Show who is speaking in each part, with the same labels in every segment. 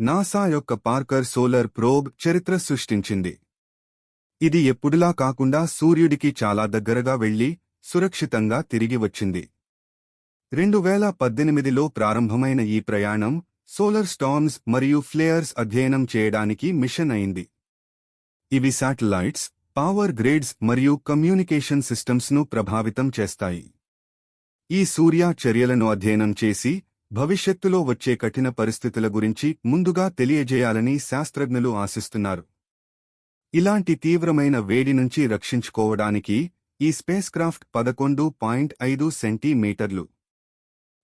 Speaker 1: NASA యొక్క Parker solar probe చరిత్ర సృష్టించింది. ఇది ఎప్పుడులా కాకుండా సూర్యుడికి చాలా దగ్గరగా వెళ్ళి సురక్షితంగా తిరిగి వచ్చింది. రెండు వేల పద్దెనిమిదిలో ప్రారంభమైన ఈ ప్రయాణం సోలర్ స్టార్మ్స్ మరియు ఫ్లేయర్స్ అధ్యయనం చేయడానికి మిషన్ అయింది. ఇవి శాటిలైట్స్ పవర్ గ్రేడ్స్ మరియు కమ్యూనికేషన్ సిస్టమ్స్ను ప్రభావితం చేస్తాయి. ఈ సూర్య చర్యలను అధ్యయనం చేసి భవిష్యత్తులో వచ్చే కఠిన పరిస్థితుల గురించి ముందుగా తెలియజేయాలని శాస్త్రజ్ఞులు ఆశిస్తున్నారు. ఇలాంటి తీవ్రమైన వేడి నుంచి రక్షించుకోవడానికి ఈ స్పేస్ క్రాఫ్ట్ పదకొండు పాయింట్ ఐదు సెంటీమీటర్లు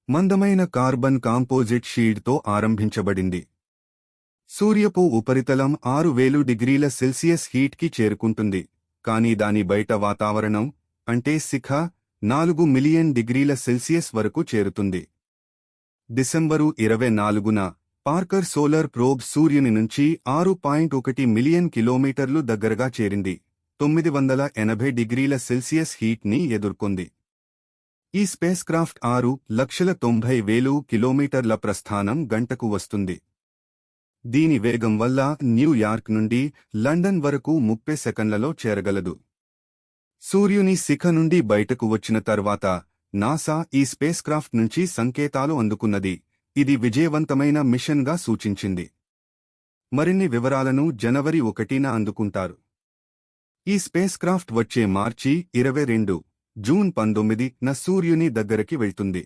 Speaker 1: మందమైన కార్బన్ కాంపోజిట్ షీడ్తో ఆరంభించబడింది. సూర్యపు ఉపరితలం ఆరు వేలు డిగ్రీల సెల్సియస్ హీట్కి చేరుకుంటుంది కానీ దాని బయట వాతావరణం అంటే శిఖ నాలుగు మిలియన్ డిగ్రీల సెల్సియస్ వరకు చేరుతుంది. డిసెంబరు ఇరవై నాలుగున పార్కర్ సోలార్ ప్రోబ్ సూర్యుని నుంచి ఆరు పాయింట్ ఒకటి మిలియన్ కిలోమీటర్లు దగ్గరగా చేరింది. తొమ్మిది వందల ఎనభై డిగ్రీల సెల్సియస్ హీట్ని ఎదుర్కొంది. ఈ స్పేస్ క్రాఫ్ట్ ఆరు లక్షల తొంభై వేలు కిలోమీటర్ల ప్రస్థానం గంటకు వస్తుంది. దీని వేగం వల్ల న్యూయార్క్ నుండి లండన్ వరకు ముప్పై సెకండ్లలో చేరగలదు. సూర్యుని శిఖ నుండి బయటకు వచ్చిన తర్వాత నాసా ఈ స్పేస్ క్రాఫ్ట్ నుంచి సంకేతాలు అందుకున్నది. ఇది విజయవంతమైన మిషన్గా సూచించింది. మరిన్ని వివరాలను జనవరి ఒకటిన అందుకుంటారు. ఈ స్పేస్ క్రాఫ్ట్ వచ్చే మార్చి ఇరవై రెండు జూన్ పంతొమ్మిది న సూర్యుని దగ్గరికి వెళ్తుంది.